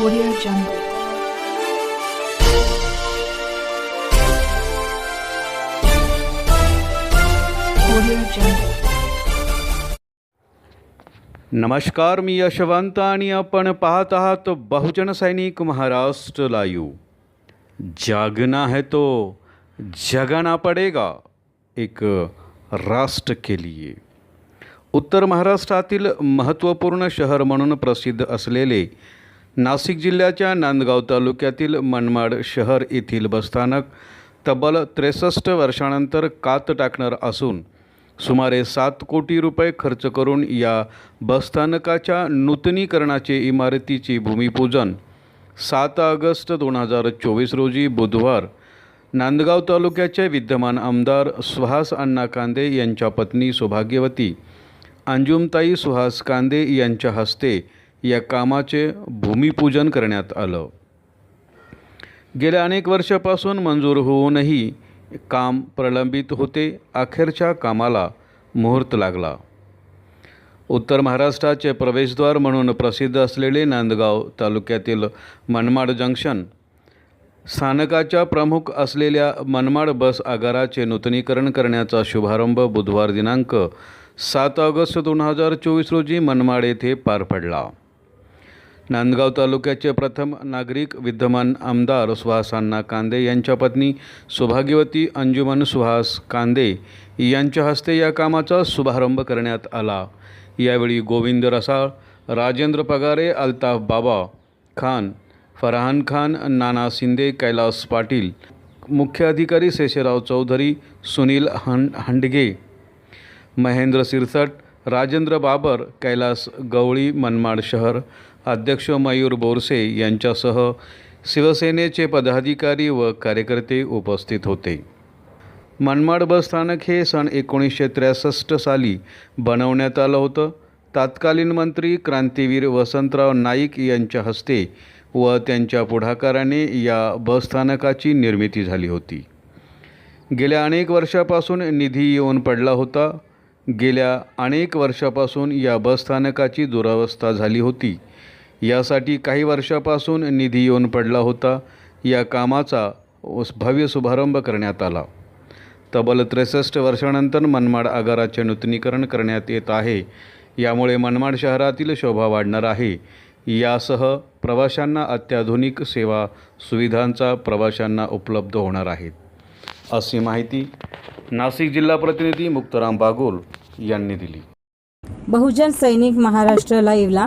Audio Jungle. नमस्कार मी यशवंत आणि आपण पाहत आहात बहुजन सैनिक महाराष्ट्र लाईव्ह. जागना है तो जगाना पडेगा एक राष्ट्र के लिए. उत्तर महाराष्ट्रातील महत्त्वपूर्ण शहर म्हणून प्रसिद्ध असलेले नाशिक जिल्ह्याच्या नांदगाव तालुक्यातील मनमाड शहर येथील बसस्थानक तब्बल त्रेसष्ट वर्षानंतर कात टाकणार असून सुमारे सात कोटी रुपये खर्च करून या बसस्थानकाच्या नूतनीकरणाचे इमारतीचे भूमिपूजन सात ऑगस्ट दोन हजार चोवीस रोजी बुधवार नांदगाव तालुक्याचे विद्यमान आमदार सुहास अण्णा कांदे यांच्या पत्नी सौभाग्यवती अंजुमताई सुहास कांदे यांच्या हस्ते या कामाचे भूमिपूजन करण्यात आलं. गेल्या अनेक वर्षापासून मंजूर होऊनही काम प्रलंबित होते. अखेरच्या कामाला मुहूर्त लागला. उत्तर महाराष्ट्राचे प्रवेशद्वार म्हणून प्रसिद्ध असलेले नांदगाव तालुक्यातील मनमाड जंक्शन स्थानकाच्या प्रमुख असलेल्या मनमाड बस आगाराचे नूतनीकरण करण्याचा शुभारंभ बुधवार दिनांक सात ऑगस्ट दोन हजार चोवीस रोजी मनमाड येथे पार पडला. नांदगाव तालुक्याचे प्रथम नागरिक विद्यमान आमदार सुहासांना कांदे यांच्या पत्नी सौभाग्यवती अंजुमन सुहास कांदे यांच्या हस्ते या कामाचा शुभारंभ करण्यात आला. यावेळी गोविंद रसाळ राजेंद्र पगारे अल्ताफ बाबा खान फरहान खान नाना शिंदे कैलास पाटील मुख्य अधिकारी शेषराव चौधरी सुनील हं हंडगे महेंद्र सिरसट राजेंद्र बाबर कैलास गवळी मनमाड शहर अध्यक्ष मयूर बोरसे यांच्यासह शिवसेनेचे पदाधिकारी व कार्यकर्ते उपस्थित होते. मनमाड बस स्थानक हे सन एकोणीसशे त्रेसष्ट साली बनवण्यात आलं होतं. तत्कालीन मंत्री क्रांतीवीर वसंतराव नाईक यांच्या हस्ते व त्यांच्या पुढाकाराने या बसस्थानकाची निर्मिती झाली होती. गेल्या अनेक वर्षापासून निधी येऊन पडला होता. गेल्या अनेक वर्षापासून या बसस्थानकाची दुरावस्था झाली होती. यासाठी काही वर्षापासून निधी येऊन पडला होता. या कामाचा भव्य शुभारंभ करण्यात आला. तब्बल त्रेसष्ट वर्षानंतर मनमाड आगाराचे नूतनीकरण करण्यात येत आहे. यामुळे मनमाड शहरातील शोभा वाढणार आहे. यासह प्रवाशांना अत्याधुनिक सेवा सुविधांचा प्रवाशांना उपलब्ध होणार आहेत. अशी माहिती नाशिक जिल्हा प्रतिनिधी मुक्ताराम बागोल यांनी दिली. बहुजन सैनिक महाराष्ट्र लाईव्हला